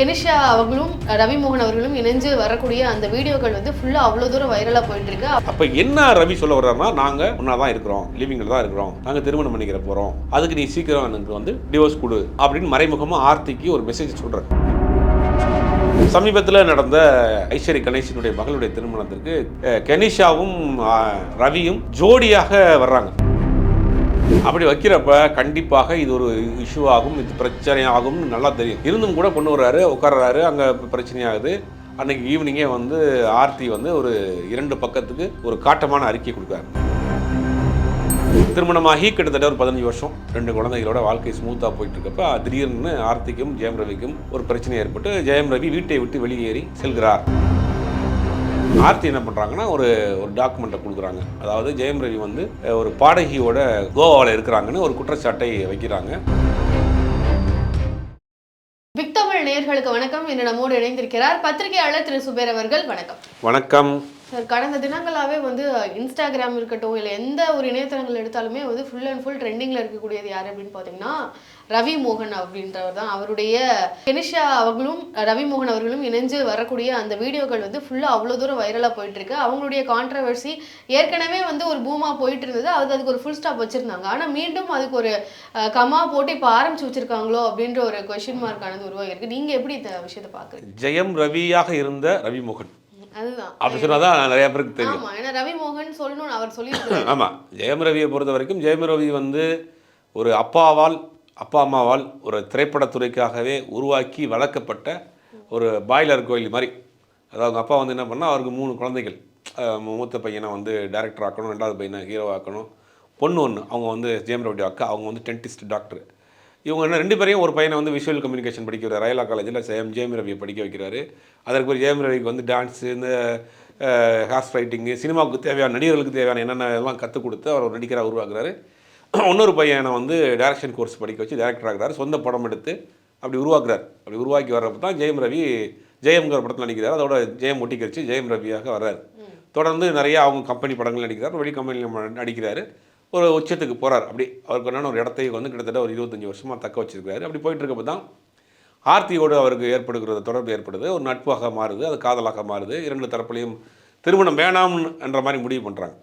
Kenisha அவர்களும் ரவி மோகன் அவர்களும் இணைஞ்சு வரக்கூடிய அந்த வீடியோக்கள் வந்து ஃபுல்லா அவ்வளவு தூரம் வைரலா போயிட்டு இருக்கு. அப்ப என்ன ரவி சொல்ல வர்றாருன்னா நாங்க ஒன்றா தான் இருக்கிறோம் லிவிங்ல தான் இருக்கிறோம் நாங்க திருமணம் பண்ணிக்கிற போறோம். அதுக்கு நீ சீக்கிரம் எனக்கு வந்து டிவோர்ஸ் கொடு அப்படின்னு மறைமுகமா ஆர்த்திக்கு ஒரு மெசேஜ் சொல்றாரு. சமீபத்தில் நடந்த ஐஸ்வரி கணேசனுடைய மகளுடைய திருமணத்திற்கு கெனிஷாவும் ரவியும் ஜோடியாக வர்றாங்க. அப்படி வைக்கிறப்ப கண்டிப்பாக இது ஒரு இஷ்யூ ஆகும் இது பிரச்சனை ஆகும்னு நல்லா தெரியும். இருந்தும் கூட கொண்டு வர்றாரு உட்கார்றாரு அங்கே பிரச்சனையாகுது. அன்னைக்கு ஈவினிங்கே வந்து ஆர்த்தி வந்து ஒரு இரண்டு பக்கத்துக்கு ஒரு காட்டமான அறிக்கை கொடுக்குறாரு. திருமணமாகி கிட்டத்தட்ட ஒரு பதினஞ்சு வருஷம். ரெண்டு குழந்தைகளோட வாழ்க்கை ஸ்மூத்தாக போயிட்டு இருக்கப்ப திடீர்னு ஆர்த்திக்கும் ஜெயம் ரவிக்கும் ஒரு பிரச்சனை ஏற்பட்டு ஜெயம் ரவி வீட்டை விட்டு வெளியேறி செல்கிறார். ஆர்த்தி என்ன பண்ணுறாங்கன்னா ஒரு ஒரு டாக்குமெண்ட்டை கொடுக்குறாங்க. அதாவது ஜெயம் ரவி வந்து ஒரு பாடகியோட கோவாவில் இருக்கிறாங்கன்னு ஒரு குற்றச்சாட்டை வைக்கிறாங்க. பிக் தமிழ் நேயர்களுக்கு வணக்கம். இன்று நம்மோடு இணைந்திருக்கிறார் பத்திரிகையாளர் திரு சுபேர் அவர்கள். வணக்கம். வணக்கம். சார் கடந்த தினங்களாகவே வந்து இன்ஸ்டாகிராம் இருக்கட்டும் இல்லை எந்த ஒரு இணையதளங்கள் எடுத்தாலுமே வந்து ஃபுல் அண்ட் ஃபுல் ட்ரெண்டிங்கில் இருக்கக்கூடியது யார் அப்படின்னு பார்த்தீங்கன்னா ரவி மோகன் அப்படின்றவர் தான். அவருடைய கெனிஷா அவர்களும் ரவி மோகன் அவர்களும் இணைஞ்சு வரக்கூடிய அந்த வீடியோக்கள் வந்து ஃபுல்லாக அவ்வளோ தூரம் வைரலாக போயிட்டுருக்கு அவங்களுடைய கான்ட்ரவர்சி ஏற்கனவே வந்து ஒரு பூமா போயிட்டு இருந்தது. அது அதுக்கு ஒரு ஃபுல் ஸ்டாப் வச்சுருந்தாங்க. ஆனால் மீண்டும் அதுக்கு ஒரு கமா போட்டு இப்போ ஆரம்பிச்சு வச்சிருக்காங்களோ அப்படின்ற ஒரு கொஷின் மார்க் ஆனது உருவாகி இருக்கு. நீங்க எப்படி இந்த விஷயத்தை பார்க்குறீங்க ஜெயம் ரவியாக இருந்த ரவி மோகன். அப்படி சொன்னால் தான் நிறைய பேருக்கு தெரியும். ஆமா ஏன்னா ரவி மோகன் சொல்லணும்னு அவர் சொல்லியிருக்காரு. ஆமாம் ஜெயம் ரவியை பொறுத்த வரைக்கும் ஜெயம் ரவி வந்து ஒரு அப்பாவால் அப்பா அம்மாவால் ஒரு திரைப்படத்துறைக்காகவே உருவாக்கி வளர்க்கப்பட்ட ஒரு பாய்லர் கோயில் மாதிரி. அதாவது அவங்க அப்பா வந்து என்ன பண்ணால் அவருக்கு மூணு குழந்தைகள். மூத்த பையனை வந்து டைரக்டர் ஆக்கணும் ரெண்டாவது பையனை ஹீரோ ஆக்கணும். பொண்ணு ஒன்று அவங்க வந்து ஜெயம் ரவி அக்கா அவங்க வந்து டென்டிஸ்ட் டாக்டர் இவங்க என்ன ரெண்டு பேரையும் ஒரு பையனை வந்து விஷுவல் கம்யூனிகேஷன் படிக்க வைக்கிறார். ரயலா காலேஜில் ஜெயம் ஜெயம் ரவியை படிக்க வைக்கிறாரு. அதற்கு ஒரு ஜெயம் ரவிக்கு வந்து டான்ஸு இந்த ஹார்ஸ் ரைட்டிங்கு சினிமாவுக்கு தேவையான நடிகர்களுக்கு தேவையான என்னென்ன எல்லாம் கற்றுக் கொடுத்து அவர் ஒரு நடிகராக உருவாக்குறாரு. இன்னொரு பையனை வந்து டைரக்ஷன் கோர்ஸ் படிக்க வச்சு டைரக்டர் ஆகுறாரு சொந்த படம் எடுத்து அப்படி உருவாக்குறாரு. அப்படி உருவாக்கி வர்றப்ப தான் ஜெயம் ரவி ஜெயம்ங்கிற படத்தில் நடிக்கிறார். அதோட ஜெயம் ஒட்டிக்கரிச்சு. ஜெயம் ரவியாக வர்றாரு. தொடர்ந்து நிறைய அவங்க கம்பெனி படங்கள் நடிக்கிறார். வெளி கம்பெனியில் நடிக்கிறாரு. ஒரு உச்சத்துக்கு போகிறார் அப்படி அவருக்கு என்னென்ன ஒரு இடத்தை வந்து கிட்டத்தட்ட ஒரு இருபத்தஞ்சி வருஷமாக தக்க வச்சுருக்காரு அப்படி போயிட்டு தான் ஆர்த்தியோடு அவருக்கு ஏற்படுகிறது தொடர்பு ஏற்படுது. ஒரு நட்பாக மாறுது அது காதலாக மாறுது. இரண்டு தரப்புலையும் திருமணம் வேணாம் என்ற மாதிரி முடிவு பண்ணுறாங்க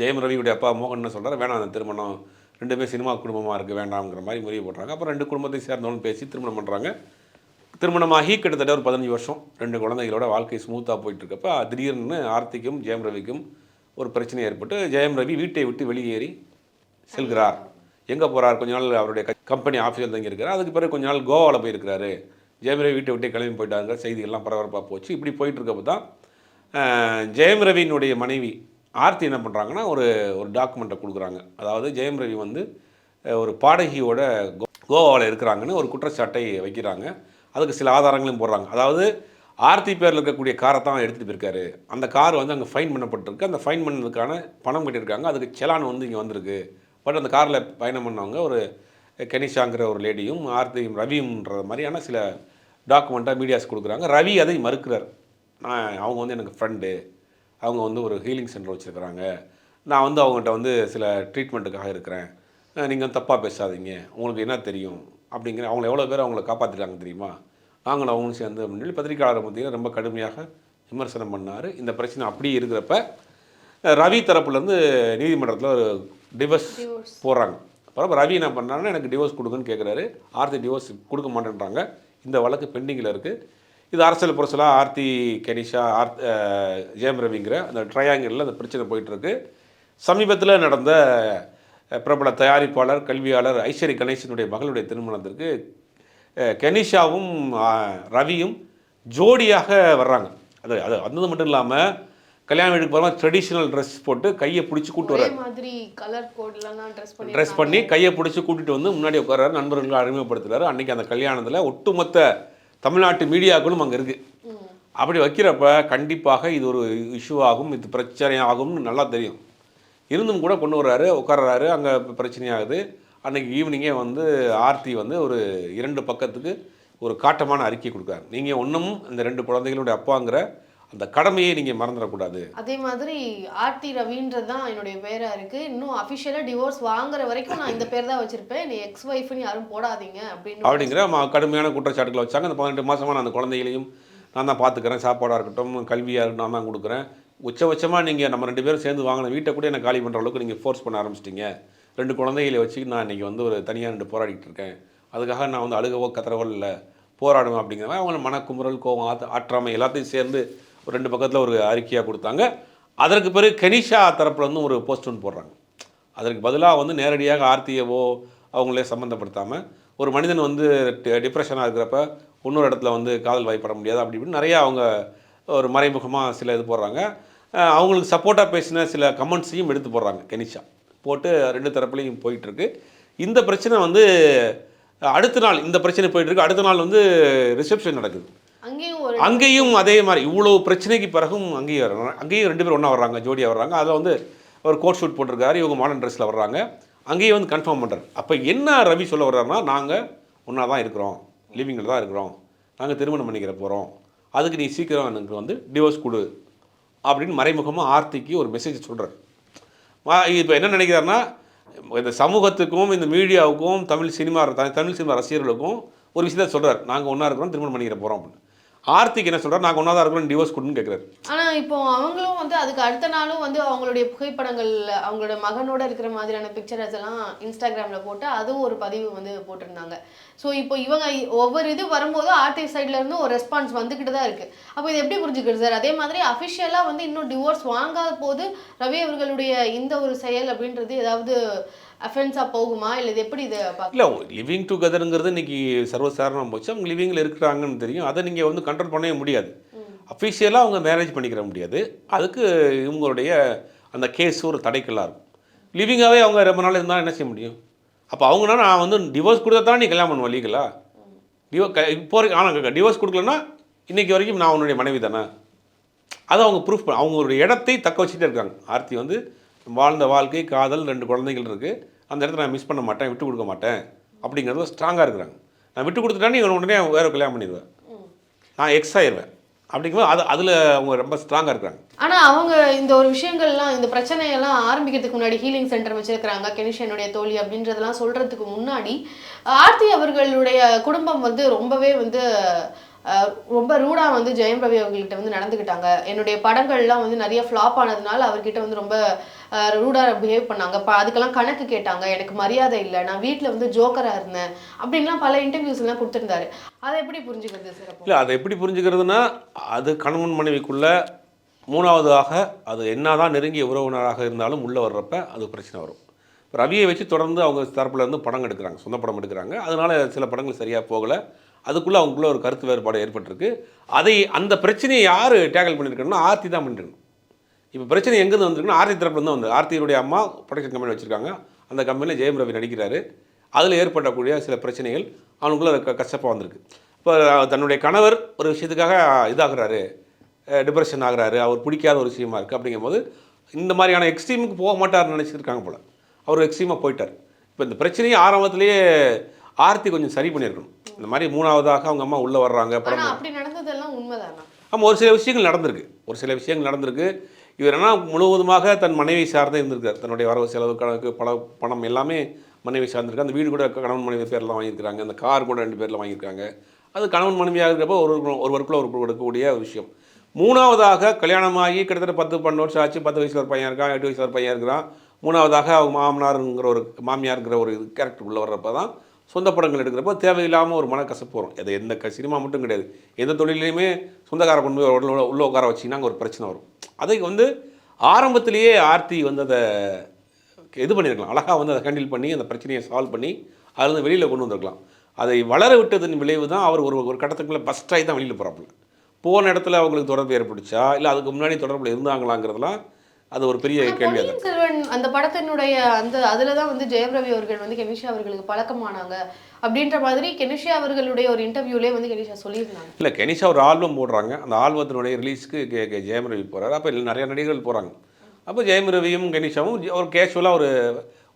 ஜெயம் ரவியுடைய அப்பா மோகன் சொல்கிறார் வேணாம் அந்த திருமணம் ரெண்டுமே சினிமா குடும்பமாக இருக்குது வேண்டாம்ங்கிற மாதிரி முடிவு பண்ணுறாங்க அப்புறம் ரெண்டு குடும்பத்தை சேர்ந்தவங்க பேசி திருமணம் பண்ணுறாங்க திருமணமாகி கிட்டத்தட்ட ஒரு பதினஞ்சு வருஷம். ரெண்டு குழந்தைகளோட வாழ்க்கை ஸ்மூத்தாக போயிட்டுருக்கப்ப திடீர்னு ஆர்த்திக்கும் ஜெயம் ரவிக்கும் ஒரு பிரச்சனை ஏற்பட்டு ஜெயம் ரவி வீட்டை விட்டு வெளியேறி செல்கிறார். எங்கே போகிறார் கொஞ்ச நாள் அவருடைய கம்பெனி ஆஃபீஸில் தங்கி இருக்கிறார் அதுக்கு பிறகு கொஞ்ச நாள் கோவாவில் போயிருக்கிறாரு. ஜெயம் ரவி வீட்டை விட்டு கிளம்பி போயிட்டாங்க செய்திகள்லாம் பரபரப்பாக போச்சு. இப்படி போயிட்டுருக்கப்போ தான் ஜெயம் ரவியினுடைய மனைவி ஆர்த்தி என்ன பண்ணுறாங்கன்னா ஒரு ஒரு டாக்குமெண்ட்டை கொடுக்குறாங்க. அதாவது ஜெயம் ரவி வந்து ஒரு பாடகியோட கோ கோவாவில் இருக்கிறாங்கன்னு ஒரு குற்றச்சாட்டை வைக்கிறாங்க. அதுக்கு சில ஆதாரங்களும் போடுறாங்க. அதாவது ஆர்த்தி பேரில் இருக்கக்கூடிய காரை தான் எடுத்துகிட்டு போயிருக்காரு. அந்த கார் வந்து அங்கே ஃபைன் பண்ணப்பட்டிருக்கு. அந்த ஃபைன் பண்ணதுக்கான பணம் கட்டியிருக்காங்க. அதுக்கு செலான் வந்து இங்கே வந்திருக்கு. பட் அந்த காரில் பயணம் பண்ணவங்க ஒரு கெனிஷாங்கிற ஒரு லேடியும் ஆர்த்தியும் ரவியும்ன்ற மாதிரியான சில டாக்குமெண்ட்டாக மீடியாஸ் கொடுக்குறாங்க. ரவி அதை மறுக்கிறார். நான் அவங்க வந்து எனக்கு ஃப்ரெண்டு அவங்க வந்து ஒரு ஹீலிங் சென்டர் வச்சுருக்கிறாங்க. நான் வந்து அவங்ககிட்ட வந்து சில ட்ரீட்மெண்ட்டுக்காக இருக்கிறேன். நீங்கள் தப்பாக பேசாதீங்க. உங்களுக்கு என்ன தெரியும்? அப்படிங்கிற அவங்கள எவ்வளோ பேர் அவங்கள காப்பாற்றிட்டாங்க தெரியுமா? நாங்களும் அவங்களும் சேர்ந்து அப்படின்னு சொல்லி பத்திரிக்கையாளர் மத்தியில் ரொம்ப கடுமையாக விமர்சனம் பண்ணார். இந்த பிரச்சனை அப்படியே இருக்கிறப்ப ரவி தரப்புலேருந்து நீதிமன்றத்தில் ஒரு டிவர்ஸ். போடுறாங்க. அப்புறம் ரவி என்ன பண்ணுறாங்கன்னா எனக்கு டிவோர்ஸ் கொடுங்கன்னு கேட்குறாரு ஆர்த்தி டிவோர்ஸ் கொடுக்க மாட்டேன்றாங்க. இந்த வழக்கு பெண்டிங்கில் இருக்குது இது அரசியல் புரசலாக ஆர்த்தி கெனிஷா அஹ், ஜெயம் ரவிங்கிற அந்த ட்ரையாங்கிளில் அந்த பிரச்சனை போயிட்டுருக்கு. சமீபத்தில் நடந்த பிரபல தயாரிப்பாளர் கல்வியாளர் ஐஸ்வரி கணேசனுடைய மகளுடைய திருமணத்திற்கு கெனிஷாவும் ரவியும் ஜோடியாக வர்றாங்க. அது அது வந்தது மட்டும் இல்லாமல் கல்யாண வீட்டுக்கு போகிறவங்க ட்ரெடிஷ்னல் ட்ரெஸ் போட்டு கையை பிடிச்சி கூட்டு வர்றாரு. மாதிரி கலர் கோட்லாம் ட்ரெஸ் பண்ணி ட்ரெஸ் பண்ணி கையை பிடிச்சி கூட்டிட்டு வந்து முன்னாடி உட்காராரு நண்பர்களை அறிமுகப்படுத்துறாரு அன்னைக்கு அந்த கல்யாணத்தில் ஒட்டுமொத்த தமிழ்நாட்டு மீடியாக்களும் அங்கே இருக்குது அப்படி வைக்கிறப்ப கண்டிப்பாக இது ஒரு இஷ்யூ ஆகும். இது பிரச்சனை ஆகும்னு நல்லா தெரியும். இருந்தும் கூட கொண்டு வர்றாரு உட்கார்றாரு. அங்கே பிரச்சனையாகுது. அன்னைக்கு ஈவினிங்கே வந்து ஆர்த்தி வந்து ஒரு இரண்டு பக்கத்துக்கு ஒரு காட்டமான அறிக்கை கொடுக்குறாரு. நீங்கள் ஒன்றும் இந்த ரெண்டு குழந்தைகளுடைய அப்பாங்கிற அந்த கடமையை நீங்கள் மறந்துடக்கூடாது. அதே மாதிரி ஆர்த்தி ரவின்றது தான் என்னுடைய பேரா இருக்கு. இன்னும் அஃபிஷியலா டிவோர்ஸ் வாங்குற வரைக்கும் நான் இந்த பேர் தான் வச்சிருப்பேன். நீ எக்ஸ் ஒய்ஃப்னு யாரும் போடாதீங்க அப்படின்னு. அப்படிங்கிற ம- கடுமையான குற்றச்சாட்டுகளை வச்சாங்க. அந்த பதினெட்டு மாதமாக நான் அந்த குழந்தைகளையும் நான் தான் பார்த்துக்கிறேன். சாப்பாடாக இருக்கட்டும் கல்வியாக இருக்கட்டும் நான் தான் கொடுக்குறேன். உச்சபட்சமாக நீங்கள் நம்ம ரெண்டு பேரும் சேர்ந்து வாங்கின வீட்டை கூட எனக்கு காலி பண்ணுற அளவுக்கு நீங்கள் ஃபோர்ஸ் பண்ண ஆரம்பிச்சிட்டீங்க. ரெண்டு குழந்தைகளை வச்சு நான் இன்றைக்கி வந்து ஒரு தனியாக ரெண்டு போராடிட்டு இருக்கேன். அதுக்காக நான் வந்து அழுகவோ கத்துறவோ இல்லை. போராடுவேன் அப்படிங்கிற மாதிரி அவங்க மனக்குமுறல் கோவம் ஆத்த ஆற்றாமை எல்லாத்தையும் சேர்ந்து ஒரு ரெண்டு பக்கத்தில் ஒரு அறிக்கையாக கொடுத்தாங்க. அதற்கு பிறகு கனிஷா தரப்பில் வந்து ஒரு போஸ்ட் ஒன்று போடுறாங்க. அதற்கு பதிலாக வந்து நேரடியாக ஆர்த்தியவோ அவங்களே சம்மந்தப்படுத்தாமல் ஒரு மனிதன் வந்து டிப்ரெஷனாக இருக்கிறப்ப இன்னொரு இடத்துல வந்து காதல் வாய்ப்பட முடியாது அப்படி இப்படின்னு நிறையா அவங்க ஒரு மறைமுகமாக சில இது போடுறாங்க. அவங்களுக்கு சப்போர்ட்டாக பேசின சில கமெண்ட்ஸையும் எடுத்து போடுறாங்க கெனிஷா. போட்டு ரெண்டு தரப்புலையும் போயிட்டுருக்கு. இந்த பிரச்சனை வந்து அடுத்த நாள் இந்த பிரச்சனை போயிட்டுருக்கு. அடுத்த நாள் வந்து ரிசப்ஷன் நடக்குது. அங்கேயும் அதே மாதிரி இவ்வளோ பிரச்சனைக்கு பிறகும் அங்கேயும் வர்றாங்க அங்கேயும் ரெண்டு பேரும் ஒன்றா வர்றாங்க ஜோடியாக வர்றாங்க. அதில் வந்து ஒரு கோட் ஷூட் போட்டிருக்காரு இவங்க மாடர்ன் ட்ரெஸ்ஸில் வர்றாங்க. அங்கேயும் வந்து கன்ஃபார்ம் பண்ணுறாரு அப்போ என்ன ரவி சொல்ல வர்றாருன்னா நாங்கள் ஒன்றா தான் இருக்கிறோம். லிவிங்கில் தான் இருக்கிறோம். நாங்கள் திருமணம் பண்ணிக்கிற போகிறோம் அதுக்கு நீ சீக்கிரம் எனக்கு வந்து டிவோர்ஸ் கொடு. அப்படின்னு மறைமுகமாக ஆர்த்திக்கு ஒரு மெசேஜ் சொல்கிறார் இப்போ என்ன நினைக்கிறாருன்னா இந்த சமூகத்துக்கும் இந்த மீடியாவுக்கும் தமிழ் சினிமா தமிழ் சினிமா ரசிகர்களுக்கும் ஒரு விஷயத்த சொல்கிறார் நாங்கள் ஒன்றா இருக்கிறோம் திருமணம் பண்ணிக்கிற போகிறோம் அப்படின்னு. ஆர்த்திக்கு என்ன சொல்கிறார் நாங்கள் ஒன்றா தான் இருக்கிறோம் டிவோர்ஸ் கொடுன்னு கேட்குறாரு ஆனால் இப்போ அவங்களும் வந்து அதுக்கு அடுத்த நாளும் வந்து அவங்களுடைய புகைப்படங்கள் அவங்களோட மகனோட இருக்கிற மாதிரியான பிக்சர்ஸ் எல்லாம் இன்ஸ்டாகிராமில் போட்டு அதுவும் ஒரு பதிவு வந்து போட்டிருந்தாங்க. ஸோ இப்போ இவங்க ஒவ்வொரு இது வரும்போது ஆர்த்தி சைட்லேருந்து ஒரு ரெஸ்பான்ஸ் வந்துக்கிட்டு தான் இருக்குது அப்போ இது எப்படி புரிஞ்சுக்கிறது சார் அதே மாதிரி அஃபிஷியலாக வந்து இன்னும் டிவோர்ஸ் வாங்காத போது ரவி அவர்களுடைய இந்த ஒரு செயல் அப்படின்றது ஏதாவது அஃபென்ஸா போகுமா? இல்லை இது எப்படி இது இல்லை லிவிங் டுகெதருங்கிறது இன்னைக்கு சர்வசாதாரணம் போச்சு அவங்க லிவிங்கில் இருக்கிறாங்கன்னு தெரியும். அதை நீங்கள் வந்து கண்ட்ரோல் பண்ணவே முடியாது. அஃபிஷியலாக அவங்க மேரேஜ் பண்ணிக்கிற முடியாது. அதுக்கு இவங்களுடைய அந்த கேஸ் ஒரு தடைக்கல்லாக இருக்கும். லிவிங்காகவே அவங்க ரொம்ப நாள் இருந்தால் என்ன செய்ய முடியும்? அப்போ அவங்கன்னா நான் வந்து டிவோர்ஸ் கொடுத்தா தான் நீ கல்யாணம் பண்ணுவ லீகலா டிவோ இப்போ ஆனால் டிவோர்ஸ் கொடுக்கலன்னா இன்னைக்கு வரைக்கும் நான் உன்னுடைய மனைவி தானே? அதை அவங்க ப்ரூஃப் பண்ண அவங்களுடைய இடத்தை தக்க வச்சுட்டே இருக்காங்க. ஆர்த்தி வந்து வாழ்ந்த வாழ்க்கை காதல் ரெண்டு குழந்தைகள் இருக்குது அந்த இடத்த நான் மிஸ் பண்ண மாட்டேன் விட்டு கொடுக்க மாட்டேன். அப்படிங்கிறது ஸ்ட்ராங்காக இருக்கிறாங்க. நான் விட்டு கொடுத்துட்டா நீ உடனே வேறு கல்யாணம் பண்ணிடுவேன். நான் எக்ஸ் ஆயிடுவேன் அப்படிங்கும்போது அது அதில் அவங்க ரொம்ப ஸ்ட்ராங்காக இருக்கிறாங்க. ஆனால் அவங்க இந்த ஒரு விஷயங்கள்லாம் இந்த பிரச்சனையெல்லாம் ஆரம்பிக்கிறதுக்கு முன்னாடி ஹீலிங் சென்டர் வச்சிருக்கிறாங்க. கெனிஷனுடைய தோழி அப்படின்றதெல்லாம் சொல்கிறதுக்கு முன்னாடி ஆர்த்தி அவர்களுடைய குடும்பம் வந்து ரொம்பவே வந்து ரொம்ப ரூடாக வந்து ஜெயம் ரவி அவர்கள்ட்ட வந்து நடந்துக்கிட்டாங்க. என்னுடைய படங்கள்லாம் வந்து நிறைய ஃப்ளாப் ஆனதுனால அவர்கிட்ட வந்து ரொம்ப ரூடாக பிஹேவ் பண்ணாங்க. இப்போ அதுக்கெல்லாம் கணக்கு கேட்டாங்க. எனக்கு மரியாதை இல்லை. நான் வீட்டில் வந்து ஜோக்கராக இருந்தேன். அப்படின்லாம் பல இன்டர்வியூஸ்லாம் கொடுத்துருந்தாரு. அதை எப்படி புரிஞ்சுக்கிறது சார் இல்லை அதை எப்படி புரிஞ்சுக்கிறதுனா அது கணவன் மனைவிக்குள்ள மூணாவதாக அது என்னதான் நெருங்கிய உறவினராக இருந்தாலும் உள்ளே வர்றப்ப அது பிரச்சனை வரும். ரவியை வச்சு தொடர்ந்து அவங்க தரப்புலேருந்து படம் எடுக்கிறாங்க சொந்த படம் எடுக்கிறாங்க. அதனால் சில படங்கள் சரியாக போகலை. அதுக்குள்ளே அவங்களுக்குள்ள ஒரு கருத்து வேறுபாடு ஏற்பட்டிருக்கு. அதை அந்த பிரச்சனையை யார் டேக்கிள் பண்ணியிருக்கணும்னா ஆர்த்தி தான் பண்ணிருக்கணும். இப்போ பிரச்சனை எங்கேருந்து வந்திருக்குன்னா ஆர்த்தி தரப்புலேருந்து வந்து ஆர்த்தியுடைய அம்மா ப்ரொடக்ஷன் கம்பெனி வச்சுருக்காங்க. அந்த கம்பெனியில் ஜெயம் ரவி நடிக்கிறாரு. அதில் ஏற்படக்கூடிய சில பிரச்சனைகள் அவனுக்குள்ளே க கஷ்டப்பாக வந்திருக்கு. இப்போ தன்னுடைய கணவர் ஒரு விஷயத்துக்காக இதாகிறாரு. டிப்ரெஷன் ஆகிறாரு. அவர் பிடிக்காத ஒரு விஷயமா இருக்குது அப்படிங்கும்போது இந்த மாதிரியான எக்ஸ்ட்ரீமுக்கு போக மாட்டார்னு நினச்சிருக்காங்க போல். அவர் எக்ஸ்ட்ரீமாக போயிட்டார். இப்போ இந்த பிரச்சனையை ஆரம்பத்திலேயே ஆர்த்தி கொஞ்சம் சரி பண்ணியிருக்கணும். இந்த மாதிரி மூணாவதாக அவங்க அம்மா உள்ளே வர்றாங்க படம் அப்படி நடந்ததெல்லாம் உண்மைதானா? ஆமாம் ஒரு சில விஷயங்கள் நடந்திருக்கு. ஒரு சில விஷயங்கள் நடந்திருக்கு. இவர் என்ன முழுவதுமாக தன் மனைவி சார்ந்தே இருந்திருக்கார். தன்னுடைய வரவு செலவு கணக்கு பல பணம் எல்லாமே மனைவி சார்ந்திருக்கு அந்த வீடு கூட கணவன் மனைவி பேரில் வாங்கியிருக்காங்க அந்த கார் கூட ரெண்டு பேரில் வாங்கியிருக்காங்க. அது கணவன் மனைவியாக இருக்கிறப்போ ஒரு ஒருவருக்குள்ள ஒரு கொடுக்கக்கூடிய ஒரு விஷயம். மூணாவதாக கல்யாணமாகி கிட்டத்தட்ட பத்து பன்னெண்டு வருஷம் ஆச்சு. பத்து வயசுல ஒரு பையன் இருக்கான் எட்டு வயசுல ஒரு பையன் இருக்கிறான். மூணாவதாக அவங்க மாமனாருங்கிற ஒரு மாமியாருங்கிற ஒரு கேரக்டர் உள்ள வர்றப்ப தான் சொந்த படங்கள் எடுக்கிறப்போ தேவையில்லாமல் ஒரு மனக்கசப்பு வரும். அது எந்த க சினிமா மட்டும் கிடையாது. எந்த தொழிலையுமே சொந்தக்கார கொண்டு போய் உடல் உள்ள உட்கார வச்சிங்கன்னா அங்கே ஒரு பிரச்சனை வரும். அதை வந்து ஆரம்பத்திலேயே ஆர்த்தி வந்து அதை இது பண்ணியிருக்கலாம் அழகாக வந்து அதை ஹேண்டில் பண்ணி அந்த பிரச்சனையை சால்வ் பண்ணி அதுலேருந்து வெளியில் கொண்டு வந்திருக்கலாம். அதை வளர விட்டதன் விளைவு தான் அவர் ஒரு ஒரு கட்டத்துக்குள்ளே பஸ்டாகி தான் வெளியில் போகிறாப்புல போன இடத்துல அவங்களுக்கு தொடர்பு ஏற்பட்டுச்சா? இல்லை அதுக்கு முன்னாடி தொடர்பில் இருந்தாங்களாங்கிறதுலாம் அது ஒரு பெரிய பொன்னியின் செல்வன் அந்த படத்தினுடைய அந்த அதுல தான் வந்து ஜெயம் ரவி அவர்கள் வந்து கெனிஷா அவர்களுக்கு பழக்கமானாங்க அப்படின்ற மாதிரி கெனிஷா அவர்களுடைய ஒரு இன்டர்வியூலே வந்து கெனிஷா சொல்லியிருந்தாங்க. இல்லை கெனிஷா ஒரு ஆல்பம் போடுறாங்க. அந்த ஆல்பத்தினுடைய ரிலீஸ்க்கு கே கே ஜெயம் ரவி போகிறாரு அப்போ நிறைய நடிகர்கள் போகிறாங்க அப்போ ஜெயம் ரவியும் கெனிஷாவும் ஜ- ஒரு கேஷுவலாக ஒரு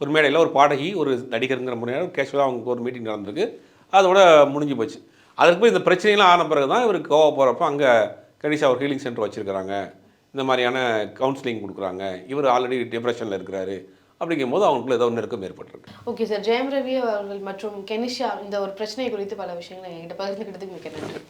ஒரு மேடையில் ஒரு பாடகி ஒரு நடிகருங்கிற முறையாக கேஷுவலாக அவங்க ஒரு மீட்டிங் நடந்திருக்கு. அதோட முடிஞ்சு போச்சு. அதுக்கு போய் இந்த பிரச்சனைலாம் ஆன பிறகு தான் இவருக்கு கோவா போகிறப்ப அங்கே கணிஷா ஒரு ஹீலிங் சென்டர் வச்சுருக்கிறாங்க. இந்த மாதிரியான கவுன்சிலிங் கொடுக்குறாங்க. இவர் ஆல்ரெடி டிப்ரெஷனில் இருக்கிறாரு. அப்படிங்கும் போது அவங்களுக்குள்ள ஏதோ ஒன்று நெருக்கம் ஏற்பட்டிருக்கு. ஓகே சார் ஜெயம் ரவி அவர்கள் மற்றும் கெனிஷா இந்த ஒரு பிரச்சனை குறித்து பல விஷயங்களை என்கிட்ட பகிர்ந்துக்கிட்டதுக்கு மிக்க நன்றி.